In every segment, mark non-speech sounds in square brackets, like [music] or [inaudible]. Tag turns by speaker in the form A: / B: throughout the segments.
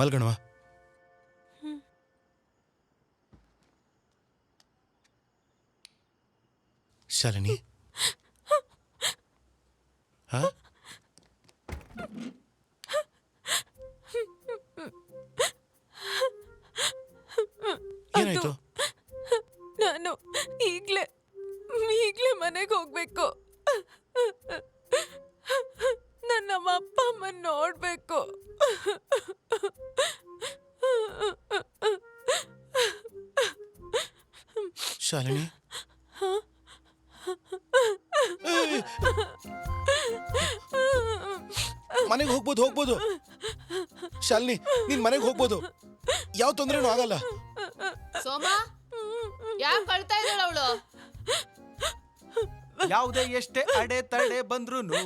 A: ಮಲ್ಗಣವಾ ಶಾಲಿನಿ ಹಾ ಏನಾಯ್ತು ಶಾಲಿನಿ ಮನೆಗೆ ಹೋಗ್ಬೋದು ಹೋಗ್ಬೋದು ಶಾಲಿನಿ ನೀನ್ ಮನೆಗೆ ಹೋಗ್ಬೋದು ಯಾವ ತೊಂದ್ರೆನು ಆಗಲ್ಲ
B: ಸೋಮ ಯಾಕೆ ಕಳ್ತಾ ಇದ್ದಾಳ ಅವಳು
C: ಯಾವುದೇ ಎಷ್ಟೇ ಅಡೆ ತಡೆ ಬಂದ್ರುನು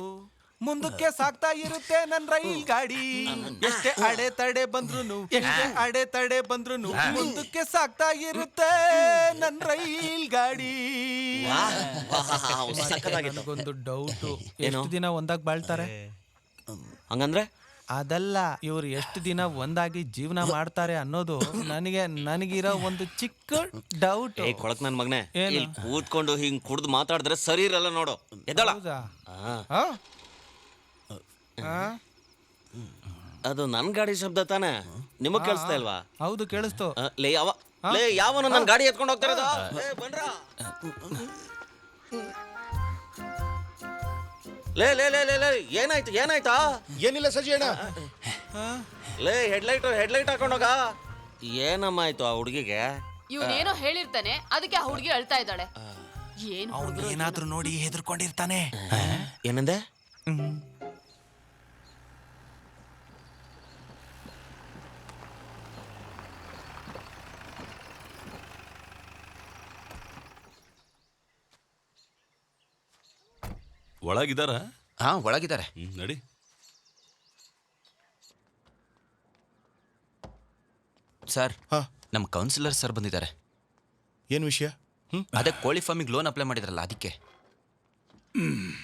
C: ಮುಂದಕ್ಕೆ ಸಾಗ್ತಾ ಇರುತ್ತೆ ನನ್ನ ರೈಲ್ ಗಾಡಿ. ಎಷ್ಟೇ ಅಡೆ ತಡೆ ಬಂದ್ರು ಎಷ್ಟೇ ಅಡೆ ತಡೆ ಬಂದ್ರು ಮುಂದಕ್ಕೆ ಸಾಗ್ತಾ ಇರುತ್ತೆ ನನ್ನ ರೈಲ್ ಗಾಡಿ. ನನಗೊಂದು ಡೌಟ್.
D: ಏನು?
C: ಎಷ್ಟು ದಿನ ಒಂದಾಗ ಬಾಳ್ತಾರೆ?
D: ಹಂಗಂದ್ರೆ?
C: ಅದಲ್ಲ ಇವ್ರು ಎಷ್ಟು ದಿನ ಒಂದಾಗಿ ಜೀವನ ಮಾಡ್ತಾರೆ ಅನ್ನೋದು ನನಗೆ ನನಗಿರೋ ಒಂದು ಚಿಕ್ಕ ಡೌಟ್.
D: ಏ ಕೊಳಕ್ ನನ್ ಮಗನೆ.
C: ಏನು?
D: ಇಲ್ಲಿ ಕೂತ್ಕೊಂಡು ಹಿಂಗ್ ಕುಡ್ದು ಮಾತಾಡಿದ್ರೆ ಸರಿ ಇರಲ್ಲ ನೋಡು. ಎದ್ದಳ.
C: ಹೌದಾ?
D: ಆ,
C: ಆ?
D: ಅದು ನನ್ನ ಗಾಡಿ ಶಬ್ದ ತಾನೆ. ನಿಮಗ್ ಕೇಳಿಸ್ತಾ ಇಲ್ವಾ?
C: ಹೌದು ಕೇಳಿಸ್ತು.
D: ಆ, ಲೇ ಯಾವ ಲೇ ಯಾವನು ನನ್ನ ಗಾಡಿ ಎತ್ಕೊಂಡು ಹೋಗ್ತಾ ಇರೋದು? ಏ, ಬನ್ರಾ. ಲೇ ಲೇ ಲೇ ಲೇ ಲೇ ಏನಾಯ್ತು ಏನಾಯ್ತಾ?
A: ಏನಿಲ್ಲ ಸಜಿ ಅಣ್ಣ.
D: ಲೇ ಹೆಡ್ಲೈಟ್ ಹೆಡ್ಲೈಟ್ ಹಾಕೊಂಡೋಗ ಏನಮ್ಮ ಆಯ್ತು ಆ ಹುಡುಗಿಗೆ?
B: ಇವನೇನೋ ಹೇಳಿರ್ತಾನೆ ಅದಕ್ಕೆ ಆ ಹುಡುಗಿ ಅಳ್ತಾ ಇದ್ದಾಳೆ. ಏನ್ ಹುಡುಗ್ರು
C: ಏನಾದ್ರೂ ನೋಡಿ ಹೆದರ್ಕೊಂಡಿರ್ತಾನೆ.
D: ಏನಂದೆ?
E: ಒಳಗಿದಾರ?
F: ಹಾ ಒಳಗಿದ್ದಾರೆ
E: ಹ್ಮ್ ನಡಿ.
F: ಸರ್
A: ಹಾ.
F: ನಮ್ಮ ಕೌನ್ಸಿಲರ್ ಸರ್ ಬಂದಿದ್ದಾರೆ.
A: ಏನು ವಿಷಯ? ಹ್ಮ್?
F: ಅದೇ ಕೋಳಿ ಫಾರ್ಮಿಗೆ ಲೋನ್ ಅಪ್ಲೈ ಮಾಡಿದ್ರಲ್ಲ ಅದಕ್ಕೆ.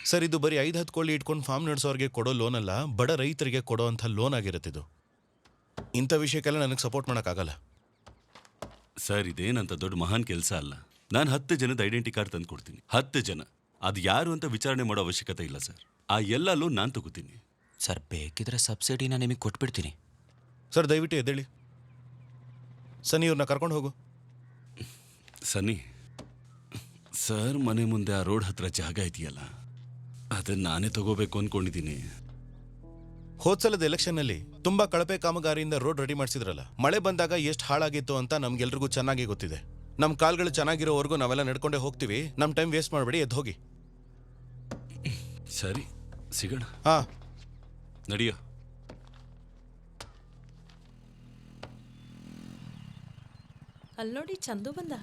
A: ಸರ್ ಇದು ಬರೀ ಐದು ಹತ್ತು ಕೋಳಿ ಇಟ್ಕೊಂಡು ಫಾರ್ಮ್ ನಡೆಸೋರಿಗೆ ಕೊಡೋ ಲೋನ್ ಅಲ್ಲ ಬಡ ರೈತರಿಗೆ ಕೊಡೋ ಅಂಥ ಲೋನ್ ಆಗಿರುತ್ತೆ ಇದು ಇಂಥ ವಿಷಯಕ್ಕೆಲ್ಲ ನನಗೆ ಸಪೋರ್ಟ್ ಮಾಡೋಕ್ಕಾಗಲ್ಲ.
E: ಸರ್ ಇದೇನಂತ ದೊಡ್ಡ ಮಹಾನ್ ಕೆಲಸ ಅಲ್ಲ. ನಾನು ಹತ್ತು ಜನದ ಐಡೆಂಟಿ ಕಾರ್ಡ್ ತಂದು ಕೊಡ್ತೀನಿ ಹತ್ತು ಜನ. ಅದು ಯಾರು ಅಂತ ವಿಚಾರಣೆ ಮಾಡೋ ಅವಶ್ಯಕತೆ ಇಲ್ಲ ಸರ್. ಆ ಎಲ್ಲ ಲೋನ್ ನಾನು ತಗೋತೀನಿ.
F: ಸರ್ ಬೇಕಿದ್ರೆ ಸಬ್ಸಿಡಿನ ನಿಮಗೆ ಕೊಟ್ಬಿಡ್ತೀನಿ.
A: ಸರ್ ದಯವಿಟ್ಟು ಎದ್ದೇಳಿ. ಸನಿ ಇವ್ರನ್ನ ಕರ್ಕೊಂಡು ಹೋಗು.
E: ಸನ್ನಿ ಸರ್ ಮನೆ ಮುಂದೆ ಆ ರೋಡ್ ಹತ್ರ ಜಾಗ ಇದೆಯಲ್ಲ ಅದನ್ನ ನಾನೇ ತಗೋಬೇಕು ಅನ್ಕೊಂಡಿದ್ದೀನಿ.
A: ಹೋದ್ಸಲದ ಎಲೆಕ್ಷನ್ನಲ್ಲಿ ತುಂಬಾ ಕಳಪೆ ಕಾಮಗಾರಿಯಿಂದ ರೋಡ್ ರೆಡಿ ಮಾಡಿಸಿದ್ರಲ್ಲ ಮಳೆ ಬಂದಾಗ ಎಷ್ಟು ಹಾಳಾಗಿತ್ತು ಅಂತ ನಮ್ಗೆಲ್ರಿಗೂ ಚೆನ್ನಾಗಿ ಗೊತ್ತಿದೆ. ನಮ್ಮ ಕಾಲ್ಗಳು ಚೆನ್ನಾಗಿರೋವರೆಗೂ ನಾವೆಲ್ಲ ನಡ್ಕೊಂಡೇ ಹೋಗ್ತೀವಿ ನಮ್ಮ ಟೈಮ್ ವೇಸ್ಟ್ ಮಾಡಬೇಡಿ ಎದ್ದು ಹೋಗಿ.
E: ಸರಿ ಸಿಗೋಣ.
A: ಹಾ.
E: ನಡೆಯೋ.
G: ಅಲ್ಲಿ ನೋಡಿ ಚಂದು ಬಂದ.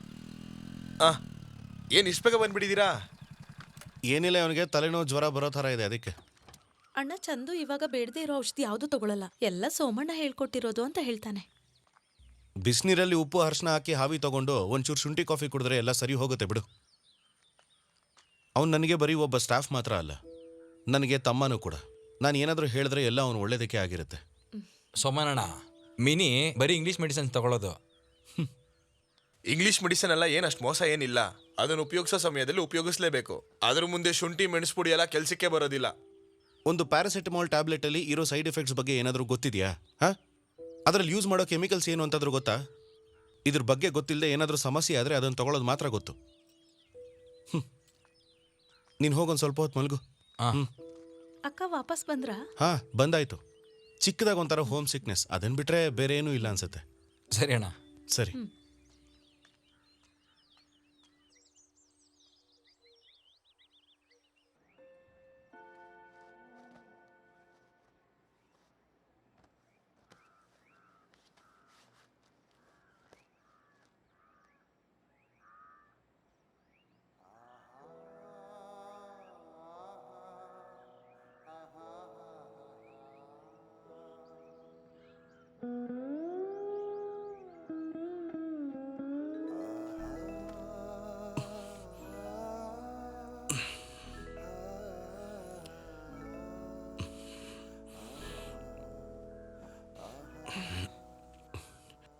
H: ಆ ಏನು ಇಷ್ಟ ಬೇಗ ಬಂದ್ಬಿಟ್ಟಿದ್ದೀರಾ
A: ಏನಿಲ್ಲ ಅವನಿಗೆ ತಲೆನೋವು ಜ್ವರ ಬರೋ ಥರ ಇದೆ ಅದಕ್ಕೆ.
G: ಅಣ್ಣ ಚಂದು ಇವಾಗ ಬೇಡದೇ ಇರೋ ಔಷಧಿ ಯಾವುದು ತಗೊಳ್ಳಲ್ಲ ಎಲ್ಲ ಸೋಮಣ್ಣ ಹೇಳ್ಕೊಟ್ಟಿರೋದು ಅಂತ ಹೇಳ್ತಾನೆ.
A: ಬಿಸಿನೀರಲ್ಲಿ ಉಪ್ಪು ಅರ್ಶನ ಹಾಕಿ ಹಾವಿ ತಗೊಂಡು ಒಂಚೂರು ಶುಂಠಿ ಕಾಫಿ ಕುಡಿದ್ರೆ ಎಲ್ಲ ಸರಿ ಹೋಗುತ್ತೆ ಬಿಡು. ಅವ್ನು ನನಗೆ ಬರೀ ಒಬ್ಬ ಸ್ಟಾಫ್ ಮಾತ್ರ ಅಲ್ಲ. ನನಗೆ ತಮ್ಮನೂ ಕೂಡ. ನಾನು ಏನಾದರೂ ಹೇಳಿದ್ರೆ ಎಲ್ಲ ಅವನು ಒಳ್ಳೇದಕ್ಕೆ ಆಗಿರುತ್ತೆ.
I: ಸೋಮನಣ್ಣ ಮಿನಿ ಬರೀ ಇಂಗ್ಲೀಷ್ ಮೆಡಿಸಿನ್ಸ್ ತಗೊಳ್ಳೋದು.
H: ಇಂಗ್ಲಿಷ್ ಮೆಡಿಸಿನ್ ಎಲ್ಲ ಏನಷ್ಟು ಅಷ್ಟು ಮೋಸ ಏನಿಲ್ಲ. ಅದನ್ನು ಉಪಯೋಗಿಸೋ ಸಮಯದಲ್ಲಿ ಉಪಯೋಗಿಸಲೇಬೇಕು. ಅದ್ರ ಮುಂದೆ ಶುಂಠಿ ಮೆಣಸು ಪುಡಿ ಎಲ್ಲ ಕೆಲಸಕ್ಕೆ ಬರೋದಿಲ್ಲ.
A: ಒಂದು ಪ್ಯಾರಾಸಿಟಮಾಲ್ ಟ್ಯಾಬ್ಲೆಟಲ್ಲಿ ಇರೋ ಸೈಡ್ ಎಫೆಕ್ಟ್ಸ್ ಬಗ್ಗೆ ಏನಾದರೂ ಗೊತ್ತಿದೆಯಾ? ಹಾಂ? ಅದರಲ್ಲಿ ಯೂಸ್ ಮಾಡೋ ಕೆಮಿಕಲ್ಸ್ ಏನು ಅಂತಾದರೂ ಗೊತ್ತಾ? ಇದ್ರ ಬಗ್ಗೆ ಗೊತ್ತಿಲ್ಲದೆ ಏನಾದರೂ ಸಮಸ್ಯೆ ಆದರೆ ಅದನ್ನು ತಗೊಳ್ಳೋದು ಮಾತ್ರ ಗೊತ್ತು. ನೀನು ಹೋಗೊಂದು ಸ್ವಲ್ಪ ಹೊತ್ತು ಮಲಗು. ಹ್ಞೂ
G: ಅಕ್ಕ ವಾಪಸ್ ಬಂದ್ರಾ?
A: ಹಾ ಬಂದಾಯ್ತು. ಚಿಕ್ಕದಾಗ ಒಂಥರ ಹೋಮ್ ಸಿಕ್ನೆಸ್ ಅದನ್ ಬಿಟ್ರೆ ಬೇರೆ ಏನೂ ಇಲ್ಲ ಅನ್ಸುತ್ತೆ.
I: ಸರಿ ಅಣ್ಣ.
A: ಸರಿ.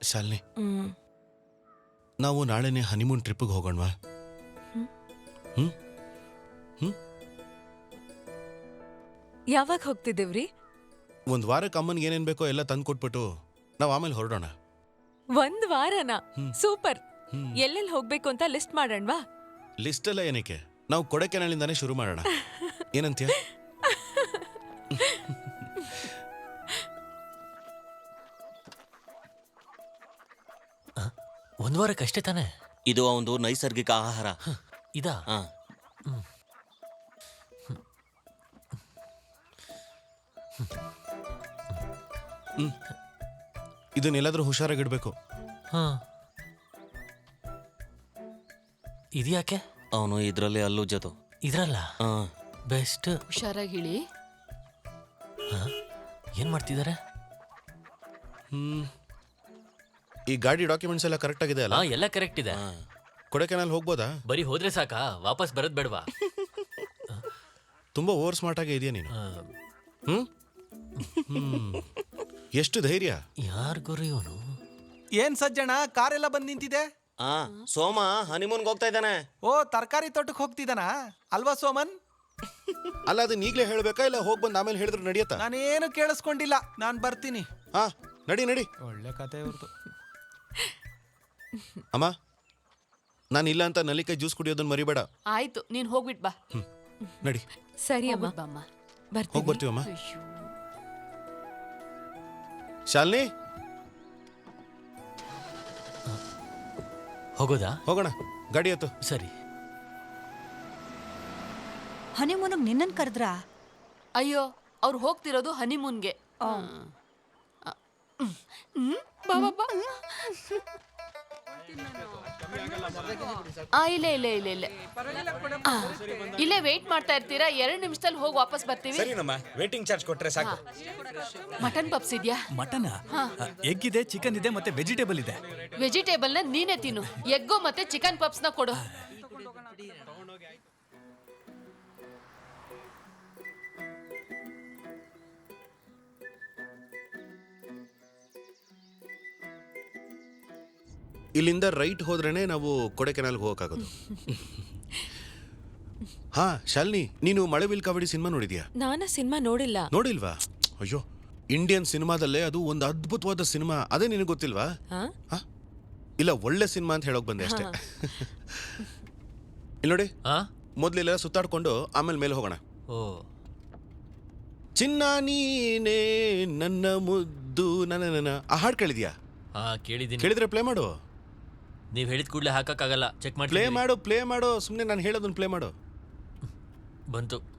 A: ಶಾಲಿನಿ
G: ಹ್ಮ್.
A: ನಾವು ನಾಳೆನೇ ಹನಿಮೂನ್ ಟ್ರಿಪ್ಪಿಗೆ ಹೋಗೋಣವಾ?
J: ಯಾವಾಗ ಹೋಗ್ತಿದ್ದೇವ್ರಿ?
A: ಒಂದು ವಾರಕ್ಕೆ ಅಮ್ಮನಿಗೆ ಏನೇನು ಬೇಕೋ ಎಲ್ಲ ತಂದು ಕೊಟ್ಬಿಟ್ಟು ನಾವು ಆಮೇಲೆ ಹೊರಡೋಣ.
J: ಒಂದ್ ವಾರನ? ಸೂಪರ್. ಎಲ್ಲೆಲ್ಲಿ ಹೋಗ್ಬೇಕು ಅಂತ ಲಿಸ್ಟ್ ಮಾಡೋಣವಾ?
A: ಲಿಸ್ಟ್ ಎಲ್ಲ ಏನಕ್ಕೆ? ನಾವು ಕೊಡೆಕೆನಳಿಂದಾನೇ ಶುರು ಮಾಡೋಣ. [laughs] ಏನಂತೀಯ? [laughs]
K: ಒಂದ್ ವಾರಕ್ಕಷ್ಟೇ ತಾನೆ?
D: ಇದು ಒಂದು ನೈಸರ್ಗಿಕ ಆಹಾರ.
K: ಇದಾ?
D: ಹಾ.
A: ಇದನ್ನೆಲ್ಲಾದ್ರೂ ಹುಷಾರಾಗಿಡ್ಬೇಕು
K: ಹಾ. ಇದ್ಯಾಕೆ
D: ಅವನು ಇದರಲ್ಲಿ ಅಲ್ಲುಜ್ಜದು
K: ಇದ್ರಲ್ಲ?
D: ಹಾ.
K: ಬೆಸ್ಟ್.
B: ಹುಷಾರಾಗಿ ಹೇಳಿ
K: ಏನ್ ಮಾಡ್ತಿದ್ದಾರೆ?
A: ಹ್ಮ್. ಈ ಗಾಡಿ ಡಾಕ್ಯುಮೆಂಟ್ಸ್ ಎಲ್ಲ ಕರೆಕ್ಟ್ ಆಗಿದೆ ಅಲ್ಲ?
K: ಹಾ ಎಲ್ಲ ಕರೆಕ್ಟ್ ಇದೆ.
A: ಕೊಡೆಕೆನಲ್ ಹೋಗ್ಬೋದಾ?
K: ಬರೀ ಹೋದ್ರೆ ಸಾಕಾ? ವಾಪಸ್ ಬರದ್ ಬೇಡವಾ?
A: ತುಂಬಾ ಓವರ್ ಸ್ಮಾರ್ಟ್ ಆಗಿ ಇದೆಯಾ ನೀನು? ಹ್ಮ್? ಹ್ಮ್. ಎಷ್ಟು ಧೈರ್ಯ?
K: ಯಾರ್ ಗುರು ಇವನು?
C: ಏನ್ ಸಜ್ಜಣ ಕಾರೆಲ್ಲ ಬಂದ್ ನಿಂತಿದೆ?
D: ಹಾ ಸೋಮ ಹನಿಮೂನ್ಗೆ ಹೋಗ್ತಾ ಇದ್ದಾನೆ.
C: ಓ ತರಕಾರಿ ತೋಟಕ್ಕೆ ಹೋಗ್ತಿದ್ದಾನ? ಅಲ್ವಾ ಸೋಮನ್?
A: ಅಲ್ಲ ಅದನ್ನ ಈಗಲೇ ಹೇಳ್ಬೇಕಾ ಇಲ್ಲ ಹೋಗ್ ಬಂದ್ ಆಮೇಲೆ ಹೇಳಿದ್ರು ನಡೆಯತ್ತಾ?
C: ನಾನೇನು ಕೇಳಿಸ್ಕೊಂಡಿಲ್ಲ ನಾನ್ ಬರ್ತೀನಿ.
A: ಹಾ ನಡಿ ನಡಿ.
C: ಒಳ್ಳೆ ಕತೆ ಇವ್ರದ್ದು [laughs]
A: ಅಮ್ಮ ನಾನು ಇಲ್ಲ ಅಂತ ನಲ್ಲಿಕಾಯಿ ಜ್ಯೂಸ್ ಕುಡಿಯೋದನ್ನ ಮರಿಬೇಡ.
B: ಆಯ್ತು ನೀನ್ ಹೋಗ್ಬಿಟ್ ಬಾ.
A: ನಡಿ.
J: ಸರಿ ಅಮ್ಮ.
B: ಹೋಗ್ಬಿಟ್ ಬಾಮ್ಮ
A: ಹೋಗಿ
J: ಬರ್ತೀನಿ.
A: ಬರ್ತೀವಮ್ಮ
B: ಅಯ್ಯೋ.
A: ಶಾಲಿನಿ?
K: ಹೋಗೋದಾ?
A: ಹೋಗೋಣ ಗಾಡಿ ಹತ್ತು
K: ಸರಿ.
J: ಹನಿಮೂನಿಗೆ ನಿನ್ನನ್ ಕರೆದ್ರಾ?
B: ಅಯ್ಯೋ ಅವ್ರು ಹೋಗ್ತಿರೋದು ಹನಿಮೂನ್ಗೆ. ಬಾ ಬಾ ಬಾ ಇಲ್ಲ ಇಲ್ಲ ಇಲ್ಲ ಇಲ್ಲ. ಆ, ಇಲ್ಲೇ ವೇಟ್ ಮಾಡ್ತಾ ಇರ್ತೀರಾ? ಎರಡು ನಿಮಿಷದಲ್ಲಿ ಹೋಗಿ ವಾಪಸ್ ಬರ್ತೀವಿ.
I: ಸರಿನಮ್ಮ ವೇಟಿಂಗ್ ಚಾರ್ಜ್ ಕೊಟ್ರೆ ಸಾಕು.
B: ಮಟನ್ ಪಪ್ಸ್ ಇದೆಯಾ?
C: ಮಟನ್? ಎಗ್ ಇದೆ ಚಿಕನ್ ಇದೆ ಮತ್ತೆ ವೆಜಿಟೇಬಲ್ ಇದೆ.
B: ವೆಜಿಟೇಬಲ್ನ ನೀನೇ ತಿನ್ನು. ಎಗ್ಗು ಮತ್ತೆ ಚಿಕನ್ ಪಪ್ಸ್ನ ಕೊಡು.
A: ಇಲ್ಲಿಂದ ರೈಟ್ ಹೋದ್ರೇ ನಾವು ಕೊಡೆಕೆನಾಲ್ಗೆ ಹೋಗೋಕ್ಕಾಗೋದು. [laughs] ಹಾ ಶಾಲಿನಿ ನೀನು ಮಳೆವಿಲ್ ಕಾವಡಿ ಸಿನಿಮಾ ನೋಡಿದ್ಯಾ?
J: ನಾನು ಸಿನಿಮಾ ನೋಡಿಲ್ಲ.
A: ನೋಡಿಲ್ವಾ? ಅಯ್ಯೋ ಇಂಡಿಯನ್ ಸಿನಿಮಾದಲ್ಲೇ ಅದು ಒಂದು ಅದ್ಭುತವಾದ ಸಿನಿಮಾ. ಅದೇ ನಿನಗೆ ಗೊತ್ತಿಲ್ವಾ?
J: ಹಾ?
A: ಹಾ? ಇಲ್ಲ ಒಳ್ಳೆ ಸಿನಿಮಾ ಅಂತ ಹೇಳೋಕ್ ಬಂದೆ ಅಷ್ಟೇ. ಇಲ್ಲಿ ನೋಡಿ.
K: ಹಾ?
A: ಮೊದ್ಲೆಲ್ಲ ಸುತ್ತಾಡ್ಕೊಂಡು ಆಮೇಲೆ ಮೇಲೆ ಹೋಗೋಣ.
K: ಓ.
A: ಚಿನ್ನ ನೀನೇ ನನ್ನ ಮುದ್ದು ನನ್ನ ನನ್ನ ಆ ಹಾಡು ಕೇಳಿದ್ಯಾ?
K: ಹಾ ಕೇಳಿದ್ದೀನಿ.
A: ಕೇಳಿದ್ರೆ ಪ್ಲೇ ಮಾಡು.
K: ನೀವ್ ಹೇಳಿದ ಕೂಡಲೇ ಹಾಕಕ್ಕಾಗಲ್ಲ. ಚೆಕ್
A: ಪ್ಲೇ ಮಾಡು ಪ್ಲೇ ಮಾಡು ಸುಮ್ಮನೆ ನಾನು ಹೇಳೋದನ್ನ ಪ್ಲೇ ಮಾಡು.
K: ಬಂತು.